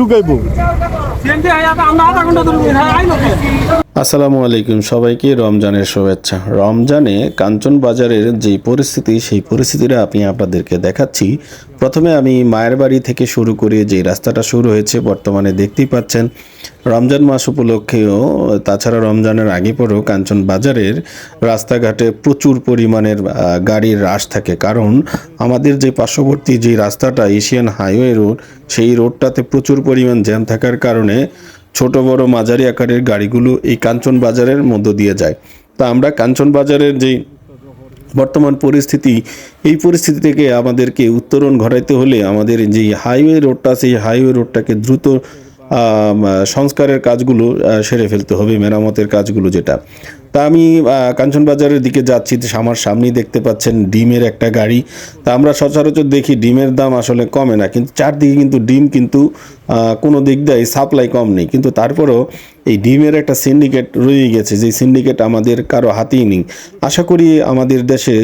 ঢুকাইবো। আসসালামু আলাইকুম সবাইকে রমজানের শুভেচ্ছা। রমজানে কাঞ্চন বাজারের যে পরিস্থিতি, সেই পরিস্থিতিটা আমি আপনাদেরকে দেখাচ্ছি। প্রথমে আমি মায়ের বাড়ি থেকে শুরু করে যে রাস্তাটা শুরু হয়েছে, বর্তমানে দেখতেই পাচ্ছেন। রমজান মাস উপলক্ষেও, তাছাড়া রমজানের আগে পরেও কাঞ্চন বাজারের রাস্তাঘাটে প্রচুর পরিমাণের গাড়ির রাশ থাকে। কারণ আমাদের যে পার্শ্ববর্তী যে রাস্তাটা, এশিয়ান হাইওয়ে রোড, সেই রোডটাতে প্রচুর পরিমাণ জ্যাম থাকার কারণে ছোট বড় মাঝারি আকারের গাড়িগুলো এই কাঞ্চন বাজারের মধ্য দিয়ে যায়। তা আমরা কাঞ্চন বাজারের যে বর্তমান পরিস্থিতি, এই পরিস্থিতি থেকে আমাদেরকে উত্তরণ ঘটাইতে হলে আমাদের যে হাইওয়ে রোডটা, সেই হাইওয়ে রোডটাকে দ্রুত সংস্কারের কাজগুলো সেরে ফেলতে হবে, মেরামতের কাজগুলো যেটা। তা আমি কাঞ্চনবাজারের দিকে যাচ্ছি আমার সামনেই দেখতে পাচ্ছেন ডিমের একটা গাড়ি। তা আমরা সচরাচর দেখি ডিমের দাম আসলে কমে না, কিন্তু চারদিকে কিন্তু ডিম কিন্তু কোনো দিক দিয়ে সাপ্লাই কম নেই। কিন্তু তারপরেও এই ডিমের একটা সিন্ডিকেট রয়ে গেছে যে সিন্ডিকেট আমাদের কারও হাতেই নেই। আশা করি আমাদের দেশে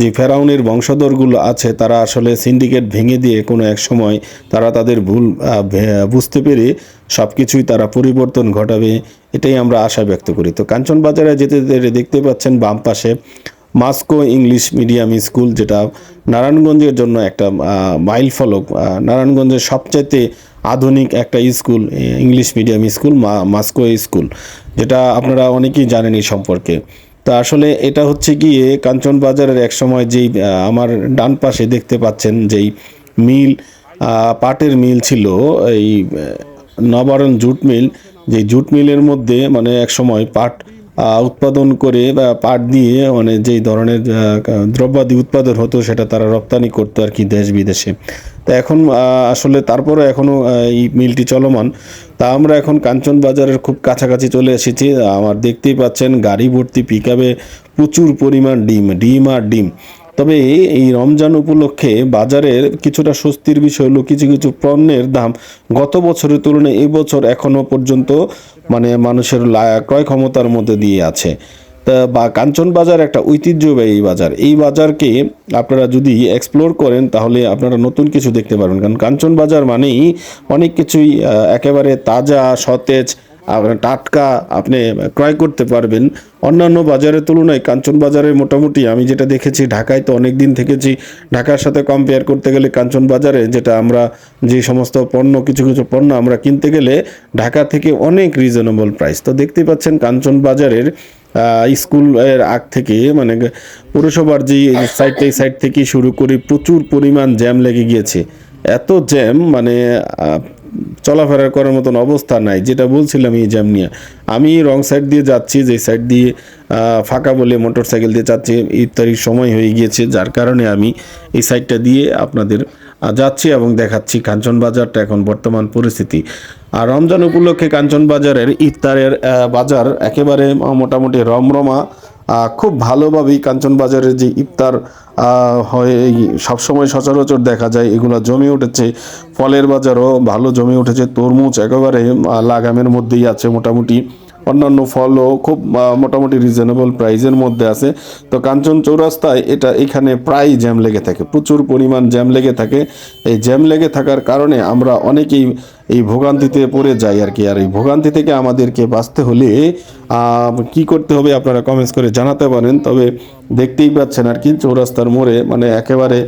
যে ফেরাউনের বংশধরগুলো আছে, তারা আসলে সিন্ডিকেট ভেঙে দিয়ে কোনো এক সময় তারা তাদের ভুল বুঝতে পেরে সব কিছুই তারা পরিবর্তন ঘটাবে। এটাই আমরা আশা ব্যক্ত করি। তো কাঞ্চন বাজারে যেতে যেতে দেখতে পাচ্ছেন বাম পাশে মাস্কো ইংলিশ মিডিয়াম স্কুল, যেটা নারায়ণগঞ্জের জন্য একটা মাইল ফলক। নারায়ণগঞ্জের সবচাইতে আধুনিক একটা school English medium school Masco school, যেটা আপনারা অনেকেই জানেন এই সম্পর্কে। তা আসলে এটা হচ্ছে গিয়ে কাঞ্চন বাজারের এক সময় যেই আমার ডান পাশে দেখতে পাচ্ছেন যেই মিল পাটের মিল ছিল, এই নবারণ জুট মিল যে জুট মিলের মধ্যে মানে এক সময় পাট উৎপাদন করে বা পাট দিয়ে মানে যেই ধরনের দ্রব্যাদি উৎপাদন হতো সেটা তারা রপ্তানি করতো আর কি দেশ বিদেশে। তা এখন আসলে তারপরে এখনও এই মিলটি চলমান। তা আমরা এখন কাঞ্চন বাজারের খুব কাছাকাছি চলে এসেছি। আমার দেখতেই পাচ্ছেন গাড়ি ভর্তি পিকআপে প্রচুর পরিমাণ ডিম ডিম আর ডিম। তবে এই রমজান উপলক্ষে বাজারের কিছুটা স্বস্তির বিষয় হলো কিছু কিছু পণ্যের দাম। গত বছরের তুলনায় এই বছর এখনও পর্যন্ত মানে মানুষের ক্রয় ক্ষমতার মধ্যে দিয়ে আছে। তা বা কাঞ্চন বাজার একটা ঐতিহ্যবাহী বাজার। এই বাজারকে আপনারা যদি এক্সপ্লোর করেন তাহলে আপনারা নতুন কিছু দেখতে পারবেন। কারণ কাঞ্চন বাজার মানেই অনেক কিছুই একেবারে তাজা, সতেজ টাটকা আপনি ক্রয় করতে পারবেন। অন্যান্য বাজারের তুলনায় কাঞ্চন বাজারে মোটামুটি আমি যেটা দেখেছি, ঢাকায় তো অনেক দিন থেকেছি। ঢাকার সাথে কম্পেয়ার করতে গেলে কাঞ্চন বাজারে যেটা আমরা যে সমস্ত পণ্য, কিছু কিছু পণ্য আমরা কিনতে গেলে ঢাকা থেকে অনেক রিজনেবল প্রাইস তো দেখতে পাচ্ছেন কাঞ্চন বাজারের স্কুলের আগ থেকে মানে পৌরসভার যে সাইড থেকে সাইড থেকে শুরু করে প্রচুর পরিমাণ জ্যাম লেগে গিয়েছে। এত জ্যাম মানে চলাফেরা করার মতন অবস্থা নাই। যেটা বলছিলাম এই জ্যাম নিয়ে। আমি রং সাইড দিয়ে যাচ্ছি, যে সাইড দিয়ে ফাঁকা বলে মোটর সাইকেল দিয়ে যাচ্ছি, ইফতারির সময় হয়ে গিয়েছে। যার কারণে আমি এই সাইডটা দিয়ে আপনাদের যাচ্ছি এবং দেখাচ্ছি কাঞ্চন বাজারটা এখন বর্তমান পরিস্থিতি। আর রমজান উপলক্ষে কাঞ্চন বাজারের ইফতারের বাজার একেবারে মোটামুটি রমরমা। খুব ভালোভাবেই কাঞ্চনবাজারের যে ইফতার হয় সবসময় সচরাচর দেখা যায়, এগুলো জমে উঠেছে। ফলের বাজারও ভালো জমে উঠেছে, তরমুজ একেবারে লাগামের মধ্যেই আছে মোটামুটি। অন্যান্য ফলও খুব মোটামুটি রিজনেবল প্রাইসের মধ্যে আছে। তো কাঞ্চন চৌরাস্তায় এটা এখানে প্রায় জ্যাম লেগে থাকে, প্রচুর পরিমাণ জ্যাম লেগে থাকে। এই জ্যাম লেগে থাকার কারণে আমরা অনেকেই এই ভোগান্তিতে পড়ে যাই আর কি। আর এই ভোগান্তি থেকে আমাদেরকে বাঁচতে হলে কি করতে হবে আপনারা কমেন্টস করে জানাতে পারেন। তবে দেখতেই পাচ্ছেন আর কি, চৌরাস্তার মোড়ে মানে একেবারে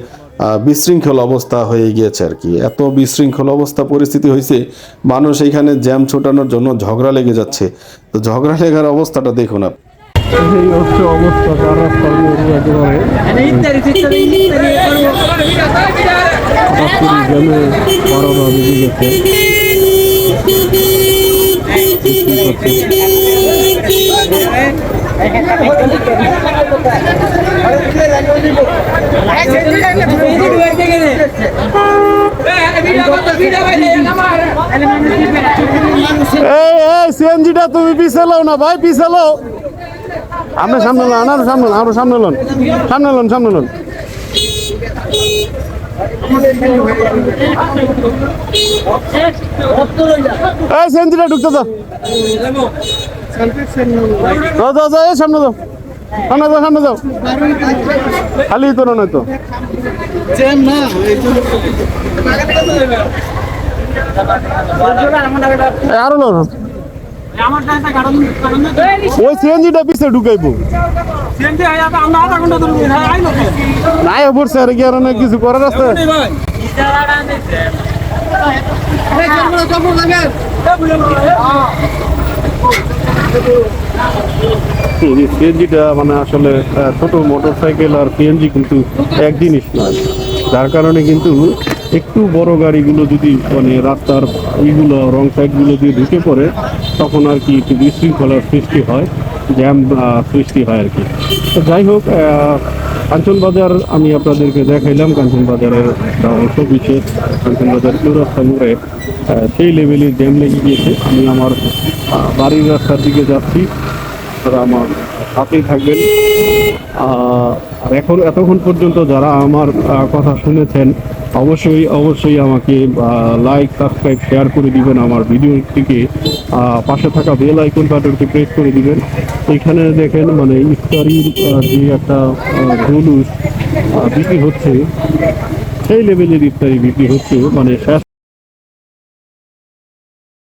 বিশৃঙ্খল অবস্থা হয়ে গিয়েছে আর কি। এত বিশৃঙ্খল অবস্থা পরিস্থিতি হয়েছে মানুষ এখানে জ্যাম ছোটানোর জন্য ঝগড়া লেগে যাচ্ছে। তো ঝগড়া লেগার অবস্থাটা দেখুন আপনি এই হচ্ছে অবস্থা তার রাস্তার একেবারে হঠাৎ করে জ্যামে বারোটা বেজে গেছে। এই এই সিএনজিটা তুমি পিছালো না, ভাই পিছালো আমরা সামনে লন, আমরা সামনে লন, আমরা সামনে লন সামনে লন সামনে লন। সিএনজিটা ঢুকতে দাও। দাও সামনে দাও। সামনে যাও সামনে যাও। খালি তো নয় তো। ওই সিএনজিটা পিছে ঢুকাইবো। নাই পড়ছে আর কি আর কিছু করার আছে? সিএনজিটা মানে আসলে ছোট মোটরসাইকেল আর সিএনজি কিন্তু এক জিনিস নয়। যার কারণে কিন্তু একটু বড় গাড়িগুলো যদি মানে রাস্তার এইগুলো রং সাইডগুলো দিয়ে ঢুকে পড়ে তখন আর কি একটু বিশৃঙ্খলার সৃষ্টি হয় জ্যাম সৃষ্টি হয় আর কি। তো যাই হোক আহ, কাঞ্চন বাজার আমি আপনাদেরকে দেখাইলাম কাঞ্চন বাজারের একটা অংশ বিশেষ কাঞ্চন বাজার চৌরাস্তা মোড়ে সেই লেভেলে জ্যাম লেগে গিয়েছে। আমি আমার বাড়ির রাস্তার দিকে যাচ্ছি। আপনারা আমার সাথেই থাকবেন। আর এখন এতক্ষণ পর্যন্ত যারা আমার কথা শুনেছেন, অবশ্যই অবশ্যই আমাকে লাইক সাবস্ক্রাইব শেয়ার করে দিবেন আমার ভিডিওটিকে। পাশে থাকা বেল আইকন বাটনটি প্রেস করে দিবেন। এখানে দেখেন মানে ইফতারির যে একটা জুলুস বিক্রি হচ্ছে, সেই লেভেলের ইফতারি বিক্রি হচ্ছে মানে